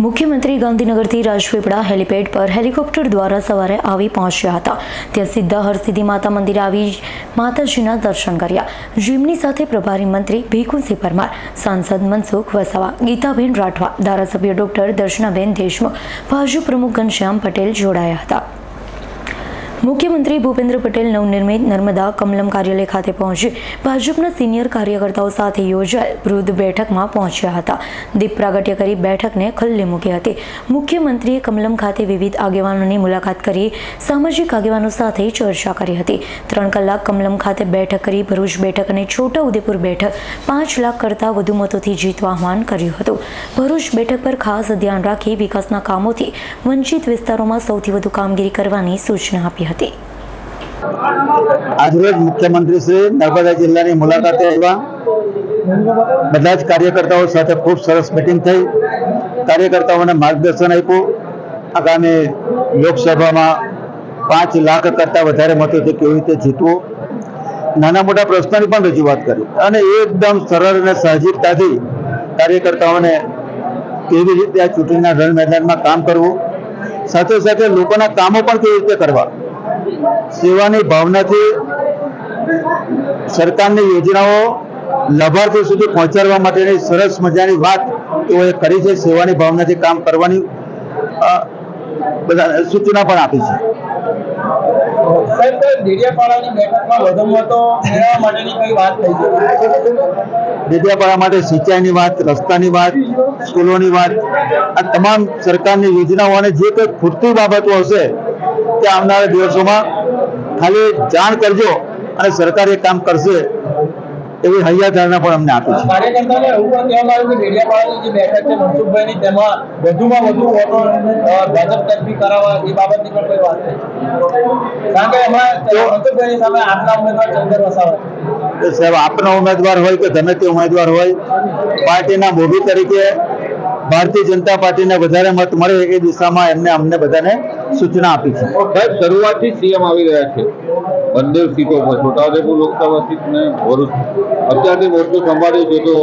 મુખ્યમંત્રી ગાંધીનગરથી રાજપીપળા હેલિપેડ પર હેલિકોપ્ટર દ્વારા સવારે આવી પહોંચ્યા હતા. ત્યાં સીધા હરસિદ્ધિ માતા મંદિરે આવી માતાજીના દર્શન કર્યા. જીમની સાથે પ્રભારી મંત્રી ભીખુસિંહ પરમાર, સાંસદ મનસુખ વસાવા, ગીતાબેન રાઠવા, ધારાસભ્ય ડોક્ટર દર્શનાબેન દેશમુખ, ભાજપ પ્રમુખ ઘનશ્યામ પટેલ જોડાયા હતા. મુખ્યમંત્રી ભૂપેન્દ્ર પટેલ નવનિર્મિત નર્મદા કમલમ કાર્યાલય ખાતે પહોંચી ભાજપના સિનિયર કાર્યકર્તાઓ સાથે યોજાયેલ વૃદ્ધ બેઠકમાં પહોંચ્યા હતા. દીપ પ્રાગટ્ય કરી બેઠકને ખુલ્લી મૂકી હતી. મુખ્યમંત્રીએ કમલમ ખાતે વિવિધ આગેવાનોની મુલાકાત કરી, સામાજિક આગેવાનો સાથે ચર્ચા કરી હતી. ત્રણ કલાક કમલમ ખાતે બેઠક કરી ભરૂચ બેઠક અને છોટા ઉદેપુર બેઠક પાંચ લાખ કરતાં વધુ મતોથી જીતવા આહવાન કર્યું હતું. ભરૂચ બેઠક પર ખાસ ધ્યાન રાખી વિકાસના કામોથી વંચિત વિસ્તારોમાં સૌથી વધુ કામગીરી કરવાની સૂચના આપી હતી. આજરોજ મુખ્યમંત્રી શ્રી નર્મદા જિલ્લાની મુલાકાતે આવ્યા. બધા જ કાર્યકર્તાઓ સાથે ખૂબ સરસ મિટિંગ થઈ. કાર્યકર્તાઓને માર્ગદર્શન આપ્યું. આગામી લોકસભામાં પાંચ લાખ કરતાં વધારે મતોથી કેવી રીતે જીતવું? નાના મોટા પ્રશ્નોની પણ રજૂઆત કરી. અને એકદમ સરળ અને સાહજિકતાથી કાર્યકર્તાઓને કેવી રીતે આ ચૂંટણીના રણ મેદાનમાં કામ કરવું? સાથે સાથે લોકોના કામો પણ કેવી રીતે કરવા? સેવાની ભાવનાથી સરકારની યોજનાઓ લાભાર્થીઓ સુધી પહોંચાડવા માટેની સરસ મજાની વાત તેઓએ કરી છે. સેવાની ભાવનાથી કામ કરવાની બધા સૂચના પણ આપી છે. ડેડિયાપાડા માટે સિંચાઈની વાત રસ્તાની વાત સ્કૂલોની વાત આ તમામ સરકારની યોજનાઓ અને જે કંઈ ખૂટતી બાબતો હશે તે આવનારા દિવસોમાં ખાલી જાણ કરજો અને સરકાર એ કામ કરશે એવી હૈયાધારણા પણ અમને આપી છે. કાર્યકર્તાઓને એવું પણ કહેવામાં આવ્યું કે ડેડિયાપાડાની જે બેઠક છે મનસુખભાઈની તેમાં વધુમાં વધુ વોટો ભાજપ તરફી કરાવવા એ બાબતની પણ કોઈ વાત થઈ કારણ કે એમાં મનસુખભાઈની સામે આપના ઉમેદવાર ચંદર વસાવા તો સાહેબ આપનો ઉમેદવાર હોય કે ગમે તે ઉમેદવાર હોય પાર્ટીના મોભી તરીકે ભારતીય જનતા પાર્ટીને વધારે મત મળે એ દિશામાં એમને અમને બધાને સૂચના આપી છે. સાહેબ શરૂઆતથી સીએમ આવી રહ્યા છે. બંને સીટો પર. છોટાઉદેપુર લોકસભા સીટ ને ભરૂચ અત્યારથી મોટું સંભાળ્યું છે તો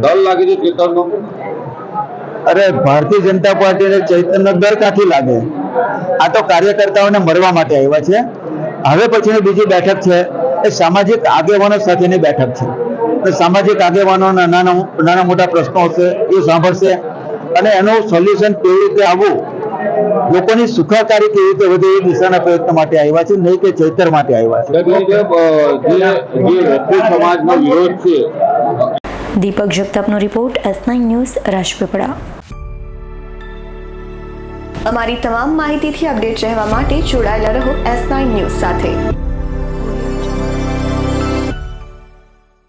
ડર લાગે છે ચેતરનો અરે ભારતીય જનતા પાર્ટીને ચૈતન્ય દર ક્યાંથી લાગે? આ તો કાર્યકર્તાઓને મળવા માટે આવ્યા છે. હવે પછીની બીજી બેઠક છે એ સામાજિક આગેવાનો સાથેની બેઠક છે. સામાજિક આગેવાનોના નાના નાના મોટા પ્રશ્નો હશે એ સાંભળશે. અને એનું સોલ્યુશન કેવી રીતે આવવું લોકોની સુખાકારી કેવી રીતે વધે એ દિશાના પ્રયત્ન માટે આવ્યા છે નહીં કે ચૈતર માટે આવ્યા છે. સમાજનો વિરોધ Deepak જગતાપનો report S nine news Rajpipla. અમારી તમામ માહિતીથી અપડેટ રહેવા માટે જોડાયેલા રહો એસ નાઇન ન્યૂઝ સાથે.